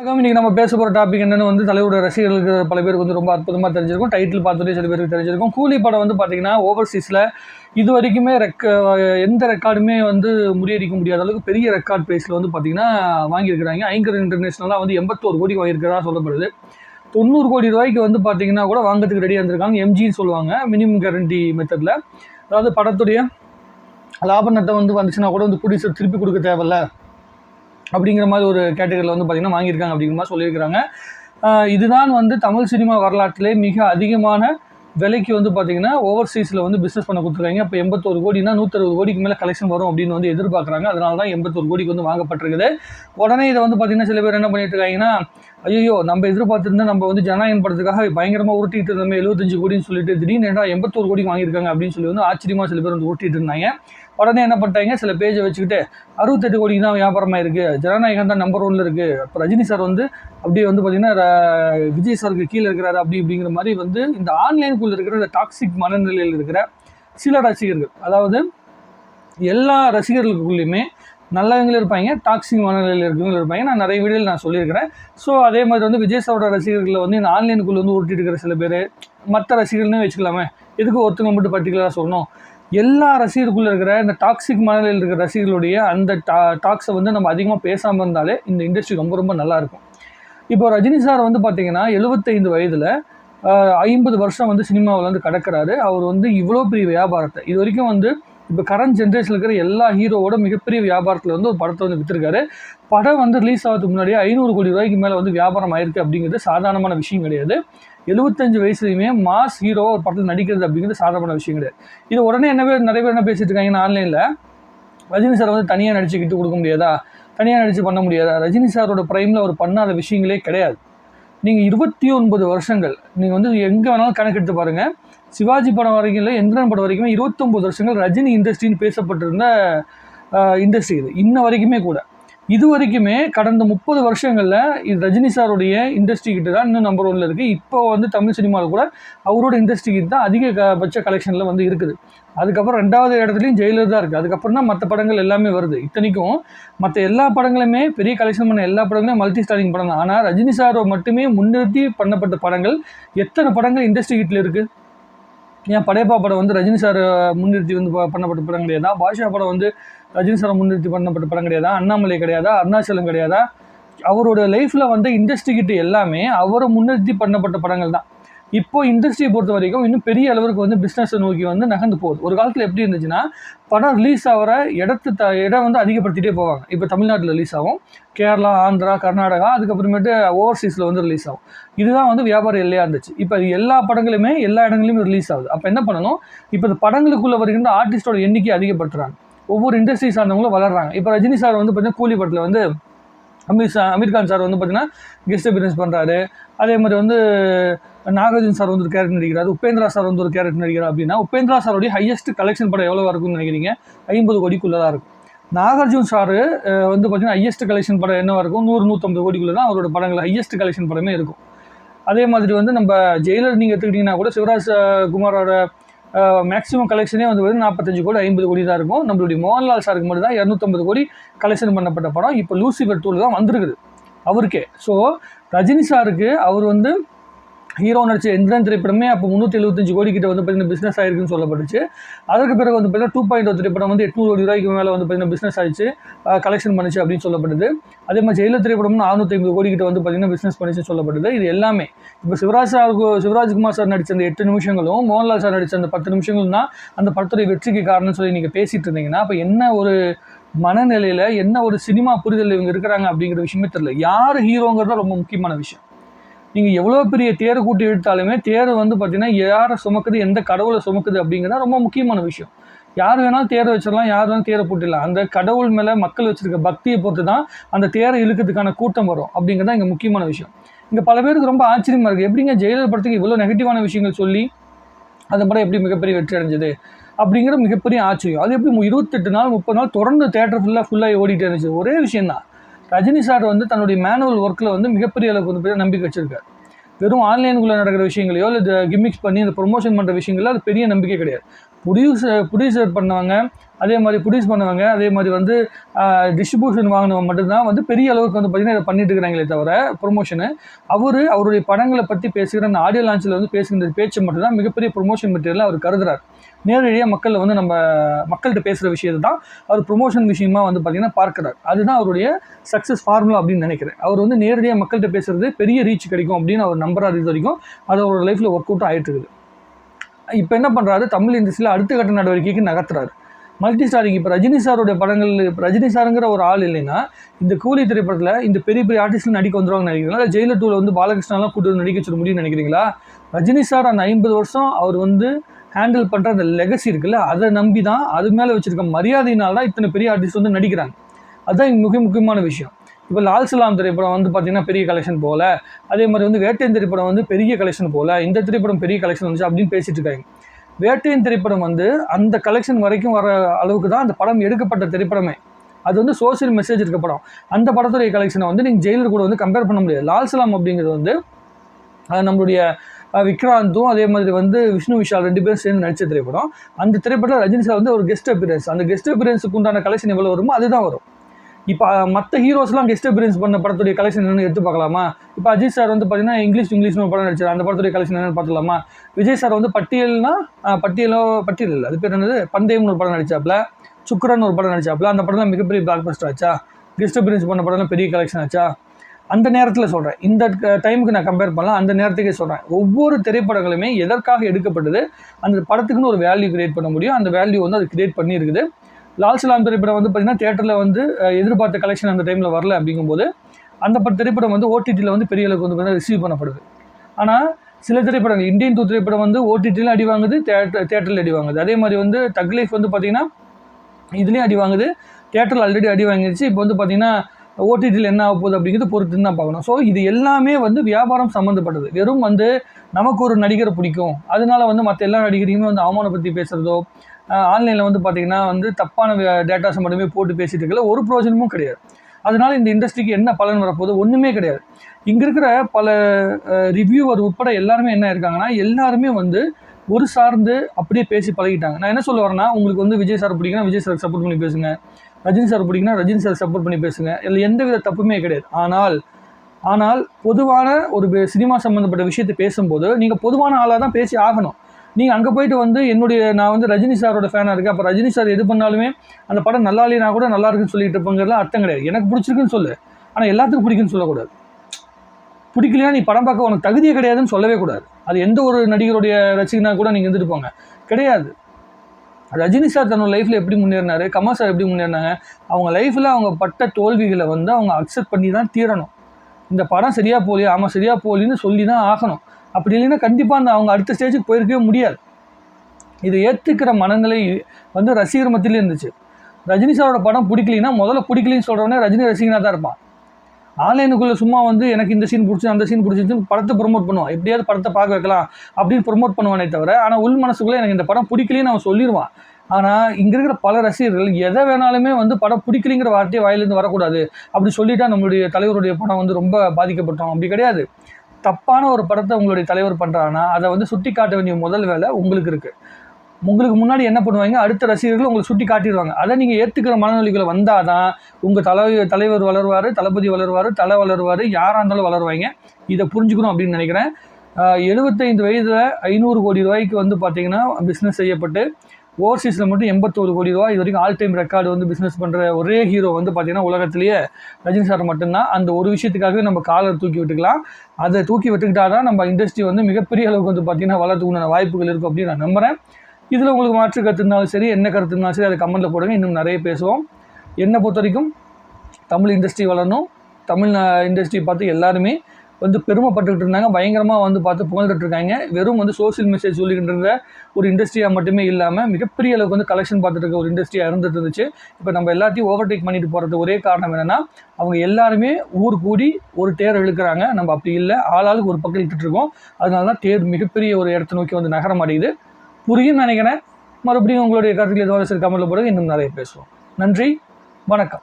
வணக்கம். இன்றைக்கி நம்ம பேச போகிற டாபிக் என்னென்னு வந்து தலைவரோட ரசிகர்களுக்கு பல பேருக்கு வந்து ரொம்ப அற்புதமாக தெரிஞ்சிருக்கும். டைட்டில் பார்த்துட்டே சில பேருக்கு தெரிஞ்சிருக்கும். கூலி படம் வந்து பார்த்தீங்கன்னா ஓவர்சீஸில் இது வரைக்குமே ரெக்க எந்த ரெக்கார்டுமே வந்து முறியடிக்க முடியாத அளவுக்கு பெரிய ரெக்கார்ட் ப்ரைஸில் வந்து பார்த்திங்கன்னா வாங்கியிருக்கிறாங்க. ஐங்கர் இன்டர்நேஷனலாக வந்து எண்பத்தோரு கோடி வாங்கியிருக்கிறதா சொல்லப்படுது. தொண்ணூறு கோடி ரூபாய்க்கு வந்து பார்த்தீங்கன்னா கூட வாங்கிறதுக்கு ரெடியாக இருந்திருக்காங்க. எம்ஜின்னு சொல்லுவாங்க மினிமம் கேரண்டி மெத்தடில் அதாவது படத்துடைய லாப நட்டம் வந்து வந்துச்சுன்னா கூட வந்து ப்ரொடியூசர் திருப்பி கொடுக்க தேவையில்ல. அப்படிங்கிற மாதிரி ஒரு கேட்டகரியில் வந்து பார்த்திங்கன்னா வாங்கியிருக்காங்க அப்படிங்கிற மாதிரி சொல்லியிருக்கிறாங்க. இதுதான் வந்து தமிழ் சினிமா வரலாற்றிலே மிக அதிகமான விலைக்கு வந்து பார்த்திங்கன்னா ஓவர்சீஸில் வந்து பிஸ்னஸ் பண்ண கொடுத்துருக்காங்க. இப்போ எண்பத்தோரு கோடினா நூற்றறுபது கோடிக்கு மேலே கலெக்ஷன் வரும் அப்படின்னு வந்து எதிர்பார்க்குறாங்க. அதனால தான் எண்பத்தோரு கோடிக்கு வந்து வாங்கப்பட்டிருக்குது. உடனே இதை வந்து பார்த்தீங்கன்னா சில பேர் என்ன பண்ணிட்டு இருக்காங்கன்னா ஐயோ நம்ம எதிர்பார்த்துருந்தா நம்ம வந்து ஜனநாயகம் படத்துக்காக பயங்கரமாக உருட்டிட்டு இருந்தோம் எழுபத்தஞ்சு கோடின்னு சொல்லிட்டு திடீர்னு ஏன்டா எண்பத்தோரு கோடிக்கு வாங்கியிருக்காங்க அப்படின்னு சொல்லி வந்து ஆச்சரியமாக சில பேர் வந்து உருட்டிட்டு இருந்தாங்க. உடனே என்ன பண்ணிட்டாங்க? சில பேஜை வச்சுக்கிட்டு அறுபத்தெட்டு கோடிக்கு தான் வியாபாரமாக இருக்குது ஜனநாயகம் தான் நம்பர் ஒன்ல இருக்குது அப்போ ரஜினி சார் வந்து அப்படியே வந்து பார்த்திங்கன்னா ர- விஜய் சாருக்கு கீழே இருக்கிறாரு அப்படி இப்படிங்கிற மாதிரி வந்து இந்த ஆன்லைனுக்குள்ளே இருக்கிற இந்த டாக்ஸிக் மனநிலையில் இருக்கிற சில ரசிகர்கள் அதாவது எல்லா ரசிகர்களுக்குள்ளேயுமே நல்லவங்களும் இருப்பாங்க டாக்ஸிக் மனநிலையில் இருக்கவங்களும் இருப்பாங்க. நான் நிறைய வீடியோவில் நான் சொல்லியிருக்கிறேன். ஸோ அதே மாதிரி வந்து விஜய் சாரோட ரசிகர்களை வந்து இந்த ஆன்லைனுக்குள்ளே வந்து உருட்டிட்டு இருக்கிற சில பேர் மற்ற ரசிகர்கள்னே வச்சுக்கலாமே. எதுக்கு ஒருத்தங்க மட்டும் பர்டிகுலராக சொல்லணும்? எல்லா ரசிகருக்குள்ளே இருக்கிற இந்த டாக்ஸிக் மனநிலையில் இருக்கிற ரசிகர்களுடைய அந்த டா டாக்ஸை வந்து நம்ம அதிகமாக பேசாமல் இருந்தாலே இந்த இண்டஸ்ட்ரி ரொம்ப ரொம்ப நல்லா இருக்கும். இப்போ ரஜினி சார் வந்து பார்த்திங்கன்னா எழுபத்தைந்து வயதில் ஐம்பது வருஷம் வந்து சினிமாவில் வந்து கடக்கிறாரு. அவர் வந்து இவ்வளோ பெரிய வியாபாரத்தை இது வரைக்கும் வந்து இப்போ கரண்ட் ஜென்ரேஷனில் இருக்கிற எல்லா ஹீரோவோட மிகப்பெரிய வியாபாரத்தில் வந்து ஒரு படத்தை வந்து விற்றுருக்காரு படம் வந்து ரிலீஸ் ஆகிறதுக்கு முன்னாடியே ஐநூறு கோடி ரூபாய்க்கு மேலே வந்து வியாபாரம் ஆயிருக்கு அப்படிங்கிறது சாதாரணமான விஷயம் கிடையாது. எழுபத்தஞ்சு வயசுலையுமே மாஸ் ஹீரோ ஒரு படத்தில் நடிக்கிறது அப்படிங்கிறது சாதாரண விஷயம் கிடையாது. இது உடனே என்ன பேர் நிறைய பேர் என்ன பேசிட்டு இருக்காங்கன்னா ஆன்லைனில். ரஜினி சார் வந்து தனியாக நடிச்சுக்கிட்டு கொடுக்க முடியாதா? தனியாக நடித்து பண்ண முடியாதா? ரஜினி சாரோட ப்ரைமில் அவர் பண்ணாத விஷயங்களே கிடையாது. நீங்கள் இருபத்தி ஒன்பது வருஷங்கள் நீங்கள் வந்து எங்கே வேணாலும் கணக்கெடுத்து பாருங்கள் சிவாஜி படம் வரைக்கும் இல்லை எந்திரன் படம் வரைக்குமே இருபத்தொம்பது வருஷங்கள் ரஜினி இண்டஸ்ட்ரின்னு பேசப்பட்டிருந்த இண்டஸ்ட்ரி இது. இன்ன வரைக்குமே கூட. இது வரைக்குமே கடந்த முப்பது வருஷங்களில் இது ரஜினி சாருடைய இண்டஸ்ட்ரி கிட்ட தான் இன்னும் நம்பர் ஒன்ல இருக்குது இப்போ வந்து தமிழ் சினிமாவில் கூட அவரோட இண்டஸ்ட்ரி கிட்ட தான் அதிகபட்ச கலெக்ஷனில் வந்து இருக்குது. அதுக்கப்புறம் ரெண்டாவது இடத்துலையும் ஜெயிலர் இருக்குது அதுக்கப்புறம் தான் மற்ற படங்கள் எல்லாமே வருது. இத்தனைக்கும் மற்ற எல்லா படங்களுமே பெரிய கலெக்ஷன் பண்ண எல்லா படங்களுமே மல்டி ஸ்டாரிங் படம் தான். ஆனால் ரஜினி சாரை மட்டுமே முன்னிறுத்தி பண்ணப்பட்ட படங்கள் எத்தனை படங்கள் இண்டஸ்ட்ரி கிட்டில் இருக்குது ஏன் படையப்பா படம் வந்து ரஜினி சார் முன்னிறுத்தி வந்து ப- பண்ணப்பட்ட படம் கிடையாதா? பாஷா படம் வந்து ரஜினி சார் முன்னிறுத்தி பண்ணப்பட்ட படம் கிடையாதா? அண்ணாமலை கிடையாதா? அருணாச்சலம் கிடையாதா? அவரோட லைஃப்பில் வந்து இண்டஸ்ட்ரி கிட்ட எல்லாமே அவரை முன்னிறுத்தி பண்ணப்பட்ட படங்கள் தான். இப்போ இண்டஸ்ட்ரியை பொறுத்த வரைக்கும் இன்னும் பெரிய அளவுக்கு வந்து பிஸ்னஸை நோக்கி வந்து நகர்ந்து போகுது. ஒரு காலத்தில் எப்படி இருந்துச்சுன்னா படம் ரிலீஸ் ஆகிற இடத்து த இடம் வந்து அதிகப்படுத்திட்டே போவாங்க. இப்போ தமிழ்நாட்டில் ரிலீஸ் ஆகும். கேரளா ஆந்திரா கர்நாடகா அதுக்கப்புறமேட்டு ஓவர்சீஸில் வந்து ரிலீஸ் ஆகும். இதுதான் வந்து வியாபார எல்லையாக இருந்துச்சு. இப்போ எல்லா படங்களுமே எல்லா இடங்களிலுமே ரிலீஸ் ஆகுது. அப்போ என்ன பண்ணணும்? இப்போ இந்த படங்களுக்குள்ளே வருகின்ற ஆர்டிஸ்டோட எண்ணிக்கை அதிகப்படுத்துகிறாங்க ஒவ்வொரு இண்டஸ்ட்ரி சார்ந்தவங்களும் வளர்கிறாங்க இப்போ ரஜினி சார் வந்து பார்த்தீங்கன்னா கூலி படத்தில் வந்து அமீர் சா அமீர் கான் சார் வந்து பார்த்தீங்கன்னா கெஸ்ட் அப்பியரன்ஸ் பண்ணுறாரு அதே மாதிரி வந்து நாகார்ஜுன் சார் வந்து ஒரு கேரக்டர் நடிக்கிறார். உபேந்திரா சார் வந்து ஒரு கேரக்டர் நடிக்கிறார் அப்படின்னா உபேந்திரா சாரோடைய ஹையஸ்ட் கலெக்ஷன் படம் எவ்வளோ இருக்கும்னு நினைக்கிறீங்க? ஐம்பது கோடிக்குள்ளே தான் இருக்கும். நாகார்ஜுன் சார் வந்து பார்த்தீங்கன்னா ஹையஸ்ட் கலெக்ஷன் படம் என்னவாக இருக்கும்? நூறு நூற்றம்பது கோடிக்குள்ளே தான் அவரோட படங்கள் ஹையஸ்ட் கலெக்ஷன் படமே இருக்கும். அதே மாதிரி வந்து நம்ம ஜெயிலர் நீங்கள் எடுத்துக்கிட்டிங்கன்னா கூட சிவராஜ் குமாரோட மேக்ஸிமம் கலெக்ஷனே வந்து வந்து நாற்பத்தஞ்சு கோடி ஐம்பது கோடி தான் இருக்கும். நம்மளுடைய மோகன்லால் சாருக்கு மட்டும் தான் இரநூத்தம்பது கோடி கலெக்ஷன் பண்ணப்பட்ட படம். இப்போ லூசிஃபர் டூல் தான் வந்திருக்குது அவருக்கே. ஸோ ரஜினி சாருக்கு அவர் வந்து ஹீரோ நடிச்ச எந்திரன் திரைப்படமே அப்போ முந்நூற்றி எழுபத்தஞ்சு கோடி கிட்ட வந்து பார்த்தீங்கன்னா பிஸ்னஸ் ஆயிருக்குன்னு சொல்லப்பட்டுச்சு. அதற்கு பிறகு வந்து பார்த்தீங்கன்னா டூ பாயிண்ட் oh திரைப்படம் வந்து எட்நூறு கோடி ரூபாய்க்கு மேலே வந்து பார்த்தீங்கன்னா பிஸ்னஸ் ஆயிடுச்சு. கலெக்ஷன் பண்ணுச்சு அப்படின்னு சொல்லப்படுது அதே மாதிரி ஜெயில திரைப்படமும் நானூற்றி ஐம்பது கோடி கிட்ட வந்து பார்த்தீங்கன்னா பிஸ்னஸ் பண்ணிச்சுன்னு சொல்லப்படுது இது எல்லாமே. இப்போ சிவராஜ் சார் சிவராஜ்குமார் சார் நடித்த அந்த எட்டு நிமிஷங்களும் மோகன்லால் சார் நடிச்ச அந்த பத்து நிமிஷங்களும் தான் அந்த படத்துடைய வெற்றிக்கு காரணம்னு சொல்லி நீங்கள் பேசிட்டு இருந்தீங்கன்னா அப்போ என்ன ஒரு மனநிலையில் என்ன ஒரு சினிமா புரிதல் இவங்க இருக்கிறாங்க அப்படிங்கிற விஷயமே தெரியல. யார் ஹீரோங்கிறது தான் ரொம்ப முக்கியமான விஷயம். நீங்கள் எவ்வளோ பெரிய தேரை கூட்டி இழுத்தாலுமே தேர் வந்து பார்த்தீங்கன்னா யாரை சுமக்குது எந்த கடவுளை சுமக்குது அப்படிங்கிறது ரொம்ப முக்கியமான விஷயம். யார் வேணாலும் தேரை வச்சிடலாம் யார் வேணாலும் தேரை போட்டுடலாம். அந்த கடவுள் மேலே மக்கள் வச்சுருக்க பக்தியை பொறுத்து தான் அந்த தேரை இழுக்கிறதுக்கான கூட்டம் வரும் அப்படிங்கிறது தான் இங்கே முக்கியமான விஷயம். இங்கே பல பேருக்கு ரொம்ப ஆச்சரியமாக இருக்குது எப்படிங்க ஜெயலலிதா படத்துக்கு இவ்வளோ நெகட்டிவான விஷயங்கள் சொல்லி அந்த படம் எப்படி மிகப்பெரிய வெற்றி அடைஞ்சது அப்படிங்கிற மிகப்பெரிய ஆச்சரியம். அது எப்படி மு- இருபத்தெட்டு நாள் முப்பது நாள் தொடர்ந்து தேட்டர் ஃபுல்லாக ஃபுல்லாக ஓடிட்டு இருந்துச்சு. ஒரே விஷயம் தான் ரஜினி சார் வந்து தன்னுடைய மேனுவல் ஒர்க்கில் வந்து மிகப்பெரிய அளவுக்கு வந்து பெரிய நம்பிக்கை வச்சிருக்காரு. வெறும் ஆன்லைனுக்குள்ளே நடக்கிற விஷயங்களையோ இல்லை கிமிக்ஸ் பண்ணி இந்த ப்ரொமோஷன் பண்ணுற விஷயங்களோ அது பெரிய நம்பிக்கை கிடையாது. ப்ரொடியூசர் ப்ரொடியூசர் பண்ணவங்க அதே மாதிரி ப்ரொடியூஸ் பண்ணுவாங்க அதே மாதிரி வந்து டிஸ்ட்ரிபியூஷன் வாங்கினவங்க மட்டும்தான் வந்து பெரிய அளவுக்கு வந்து பார்த்திங்கன்னா இதை பண்ணிட்டு இருக்கிறாங்களே தவிர ப்ரொமோஷனு அவர் அவருடைய படங்களை பற்றி பேசுகிற அந்த ஆடியோ லான்ச்சில் வந்து பேசுகிற பேச்சு மட்டும்தான் மிகப்பெரிய ப்ரொமோஷன் மெட்டீரியல் அவர் கருதுறாரு. நேரடியாக மக்கள் வந்து நம்ம மக்கள்கிட்ட பேசுகிற விஷயத்தை தான் அவர் ப்ரொமோஷன் விஷயமா வந்து பார்த்திங்கன்னா பார்க்குறார். அதுதான் அவருடைய சக்ஸஸ் ஃபார்முலா அப்படின்னு நினைக்கிறேன். அவர் வந்து நேரடியாக மக்கள்கிட்ட பேசுகிறது பெரிய ரீச் கிடைக்கும் அப்படின்னு அவர் நம்புறாரு இது வரைக்கும். அது அவரோட லைஃப்பில் ஒர்க் அவுட் ஆகிட்டு இருக்குது. இப்போ என்ன பண்ணுறாரு தமிழ் இண்டஸ்ட்ரியில் அடுத்த கட்ட நடவடிக்கைக்கு நகர்த்துறாரு. மல்டி ஸ்டாரிங் இப்போ ரஜினி சாருடைய படங்கள் இப்போ ரஜினி சாருங்கிற ஒரு ஆள் இல்லைன்னா இந்த கூலி திரைப்படத்தில் இந்த பெரிய பெரிய ஆர்டிஸ்ட் நடிக்க வந்துருவாங்கன்னு நினைக்கிறீங்களா? இல்லை ஜெயிலர் டூவில் வந்து பாலகிருஷ்ணாலாம் கூட்டு நடிக்க வச்சிட முடியும்னு நினைக்கிறீங்களா? ரஜினி சார் அந்த ஐம்பது வருஷம் அவர் வந்து ஹேண்டில் பண்ணுற அந்த லெகசி இருக்குல்ல அதை நம்பி தான் அது மேலே வச்சுருக்க மரியாதையினால தான் இத்தனை பெரிய ஆர்டிஸ்ட் வந்து நடிக்கிறாங்க. அதுதான் மிக முக்கியமான விஷயம். இப்போ லால் சலாம் திரைப்படம் வந்து பார்த்தீங்கன்னா பெரிய கலெக்ஷன் போகல அதே மாதிரி வந்து வேட்டையன் திரைப்படம் வந்து பெரிய கலெக்ஷன் போகல இந்த திரைப்படம் பெரிய கலெக்ஷன் வந்துச்சு அப்படின்னு பேசிகிட்டு இருக்காங்க. வேட்டையன் திரைப்படம் வந்து அந்த கலெக்ஷன் வரைக்கும் வர அளவுக்கு தான் அந்த படம் எடுக்கப்பட்ட திரைப்படமே. அது வந்து சோஷியல் மெசேஜ் இருக்க படம். அந்த படத்துடைய கலெக்ஷனை வந்து நீங்கள் ஜெயிலர் கூட வந்து கம்பேர் பண்ண முடியாது. லால் சலாம் அப்படிங்கிறது வந்து நம்மளுடைய விக்ராந்தும் அதே மாதிரி வந்து விஷ்ணு விஷால் ரெண்டு பேரும் சேர்ந்து நடித்த திரைப்படம். அந்த திரைப்படம் ரஜினி சார் வந்து ஒரு கெஸ்ட் அப்பியரன்ஸ் அந்த கெஸ்ட் அப்பியரன்ஸுக்கு உண்டான கலெக்ஷன் எவ்வளோ வருமோ அதுதான் வரும். இப்போ மற்ற ஹீரோஸ்லாம் கெஸ்ட் அப்பியரன்ஸ் பண்ண படத்துடைய கலெக்ஷன் என்னென்னு எடுத்து பார்க்கலாமா? இப்போ அஜித் சார் வந்து பார்த்தீங்கன்னா இங்கிலீஷ் இங்கிலீஷ்னு ஒரு படம் நடிச்சார். அந்த படத்துடைய கலெக்ஷன் என்னென்னு பார்த்துலாமா விஜய் சார் வந்து பட்டியல்னா பட்டியலோ பட்டியல் இல்லை. அது பேர் என்னது? பந்தயம்னு ஒரு படம் நடிச்சாப்ல. சுக்கரன் ஒரு படம் நடிச்சாப்ல. அந்த படம் தான் மிகப்பெரிய பிளாக் பஸ்டர் ஆச்சா? கெஸ்ட் அப்பியரன்ஸ் பண்ண படம்லாம் பெரிய கலெக்ஷன் ஆச்சா? அந்த நேரத்தில் சொல்கிறேன் இந்த டைமுக்கு நான் கம்பேர் பண்ணலாம். அந்த நேரத்துக்கே சொல்கிறேன் ஒவ்வொரு திரைப்படங்களுமே எதற்காக எடுக்கப்பட்டது அந்த படத்துக்குன்னு ஒரு வேல்யூ கிரியேட் பண்ண முடியும். அந்த வேல்யூ வந்து அது கிரியேட் பண்ணியிருக்குது. லால் சலாம் திரைப்படம் வந்து பார்த்திங்கன்னா தேட்டரில் வந்து எதிர்பார்த்த கலெக்ஷன் அந்த டைமில் வரல அப்படிங்கும்போது அந்த பட திரைப்படம் வந்து ஓடிடியில் வந்து பெரிய அளவுக்கு வந்து பார்த்தீங்கன்னா ரிசீவ் பண்ணப்படுது. ஆனால் சில திரைப்படங்கள் இந்தியன் டூ திரைப்படம் வந்து ஓடிடியில் அடி வாங்குது தேட்டர் தேட்டரில் அடி வாங்குது. அதே மாதிரி வந்து தக் லைஃப் வந்து பார்த்திங்கன்னா இதுலேயும் அடி வாங்குது. தேட்டரில் ஆல்ரெடி அடி வாங்கிடுச்சு இப்போ வந்து பார்த்திங்கன்னா ஓடிடியில் என்ன ஆக போகுது அப்படிங்கிறது பொறுத்து தான் பார்க்கணும். ஸோ இது எல்லாமே வந்து வியாபாரம் சம்மந்தப்பட்டது வெறும் வந்து நமக்கு ஒரு நடிகரை பிடிக்கும். அதனால வந்து மற்ற எல்லா நடிகரையுமே வந்து அவமானப்படுத்தி பேசுகிறதோ ஆன்லைனில் வந்து பார்த்திங்கன்னா வந்து தப்பான டேட்டாஸை மட்டுமே போட்டு பேசிகிட்டு இருக்கல ஒரு ப்ரோஜனமும் கிடையாது. அதனால் இந்த இண்டஸ்ட்ரிக்கு என்ன பலன் வரப்போகுது ஒன்றுமே கிடையாது. இங்கே இருக்கிற பல ரிவ்யூவர் உட்பட எல்லாருமே என்ன இருக்காங்கன்னா எல்லாருமே வந்து ஒரு சார்ந்து அப்படியே பேசி பழகிட்டாங்க. நான் என்ன சொல்ல வரேன்னா உங்களுக்கு வந்து விஜய் சார் பிடிக்குன்னா விஜய் சார் சப்போர்ட் பண்ணி பேசுங்க. ரஜினி சார் பிடிக்குன்னா ரஜினி சார் சப்போர்ட் பண்ணி பேசுங்க. இதில் எந்த வித தப்புமே கிடையாது. ஆனால் ஆனால் பொதுவான ஒரு சினிமா சம்மந்தப்பட்ட விஷயத்தை பேசும்போது நீங்கள் பொதுவான ஆளாக தான் பேசி ஆகணும். நீங்கள் அங்கே போயிட்டு வந்து என்னுடைய நான் வந்து ரஜினி சாரோட ஃபேனாக இருக்கேன். அப்போ ரஜினி சார் எது பண்ணாலுமே அந்த படம் நல்லா இல்லைனா கூட நல்லா இருக்குன்னு சொல்லிட்டு இருப்பங்கிறதுலாம் அர்த்தம் கிடையாது. எனக்கு பிடிச்சிருக்குன்னு சொல்லு. ஆனால் எல்லாத்துக்கும் பிடிக்குன்னு சொல்லக்கூடாது. பிடிக்கலையா நீ படம் பார்க்க உனக்கு தகுதியே கிடையாதுன்னு சொல்லவே கூடாது. அது எந்த ஒரு நடிகருடைய ரசிகனா கூட நீங்கள் இருந்துட்டு போங்க. கிடையாது. ரஜினி சார் தன்னோட லைஃப்பில் எப்படி முன்னேறினாரு கமல் சார் எப்படி முன்னேறினாங்க அவங்க லைஃப்பில் அவங்க பட்ட தோல்விகளை வந்து அவங்க அக்செப்ட் பண்ணி தான் தீரணும். இந்த படம் சரியாக போகலையா ஆமாம் சரியாக போகலின்னு சொல்லி தான் ஆகணும். அப்படி இல்லைன்னா கண்டிப்பாக அந்த அவங்க அடுத்த ஸ்டேஜுக்கு போயிருக்கவே முடியாது. இதை ஏற்றுக்கிற மனநிலை வந்து ரசிகர் மத்தியிலே இருந்துச்சு. ரஜினி சாரோட படம் பிடிக்கலைன்னா முதல்ல பிடிக்கலைன்னு சொல்கிறவனே ரஜினி ரசிகனாக தான் இருப்பான். ஆன்லைனுக்குள்ளே சும்மா வந்து எனக்கு இந்த சீன் பிடிச்சி அந்த சீன் பிடிச்சிருச்சுன்னு படத்தை ப்ரொமோட் பண்ணுவான். எப்படியாவது படத்தை பார்க்க வைக்கலாம் அப்படின்னு ப்ரொமோட் பண்ணுவானே தவிர ஆனால் உள் மனசுக்குள்ளே எனக்கு இந்த படம் பிடிக்கலன்னு அவன் சொல்லிடுவான் ஆனால் இங்கே இருக்கிற பல ரசிகர்கள் எதை வேணாலுமே வந்து படம் பிடிக்கலைங்கிற வார்த்தையே வாயிலேருந்து வரக்கூடாது அப்படி சொல்லிட்டா நம்மளுடைய தலைவருடைய படம் வந்து ரொம்ப பாதிக்கப்பட்டோம். அப்படி கிடையாது. தப்பான ஒரு படத்தை உங்களுடைய தலைவர் பண்ணுறாங்கன்னா அதை வந்து சுட்டி காட்ட வேண்டிய முதல் வேலை உங்களுக்கு இருக்குது உங்களுக்கு முன்னாடி என்ன பண்ணுவாங்க? அடுத்த ரசிகர்கள் உங்களை சுட்டி காட்டிடுவாங்க. அதை நீங்கள் ஏற்றுக்கிற மனநிலைகளை வந்தால் தான் உங்கள் தலை தலைவர் வளருவார் தளபதி வளருவார் தலை வளருவார் யாராக இருந்தாலும் வளருவாங்க. இதை புரிஞ்சுக்கணும் அப்படின்னு நினைக்கிறேன். எழுபத்தைந்து வயதில் ஐநூறு கோடி ரூபாய்க்கு வந்து பார்த்தீங்கன்னா பிஸ்னஸ் செய்யப்பட்டு ஓவர்சீஸில் மட்டும் எண்பத்தோரு கோடி ரூபாய் இது வரைக்கும் ஆல் டைம் ரெக்கார்டு வந்து பிஸ்னஸ் பண்ணுற ஒரே ஹீரோ வந்து பார்த்தீங்கன்னா உலகத்திலேயே ரஜினி சார் மட்டும்தான். அந்த ஒரு விஷயத்துக்காகவே நம்ம காலர் தூக்கி விட்டுக்கலாம். அதை தூக்கி விட்டுக்கிட்டா தான் நம்ம இண்டஸ்ட்ரி வந்து மிகப்பெரிய அளவுக்கு வந்து பார்த்திங்கன்னா வளர்த்துக்குண்டான வாய்ப்புகள் இருக்கும் அப்படின்னு நான் நம்புகிறேன் இதில் உங்களுக்கு மாற்று கருத்து இருந்தாலும் சரி என்ன கருத்து இருந்தாலும் சரி அதை கமெண்ட்டில் போடுங்க. இன்னும் நிறைய பேசுவோம். என்னை பொறுத்த வரைக்கும் தமிழ் இண்டஸ்ட்ரி வளரணும். தமிழ் இண்டஸ்ட்ரி பார்த்து எல்லாருமே வந்து பெருமைப்பட்டுக்கிட்டு இருந்தாங்க. பயங்கரமாக வந்து பார்த்து புகழ்ந்துட்டு இருக்காங்க. வெறும் வந்து சோஷியல் மெசேஜ் சொல்லிக்கிட்டு இருந்த ஒரு இண்டஸ்ட்ரியாக மட்டுமே இல்லாமல் மிகப்பெரிய அளவுக்கு வந்து கலெக்ஷன் பார்த்துட்டு இருக்க ஒரு இண்டஸ்ட்ரியாக இருந்துட்டு இருந்துச்சு. இப்போ நம்ம எல்லாத்தையும் ஓவர்டேக் பண்ணிட்டு போகிறது ஒரே காரணம் என்னென்னா அவங்க எல்லாருமே ஊர் கூடி ஒரு தேர் இழுக்கிறாங்க. நம்ம அப்படி இல்லை. ஆளாளுக்கு ஒரு பக்கம் இழுத்துட்டு இருக்கோம். அதனால தான் தேர் மிகப்பெரிய ஒரு இடத்தை நோக்கி வந்து நகரம் அடையுது. புரியும் நினைக்கிறேன். மறுபடியும் உங்களுடைய கருத்துக்கள் எதுவாக சரி கமெண்ட்டில் இன்னும் நிறைய பேசுவோம். நன்றி. வணக்கம்.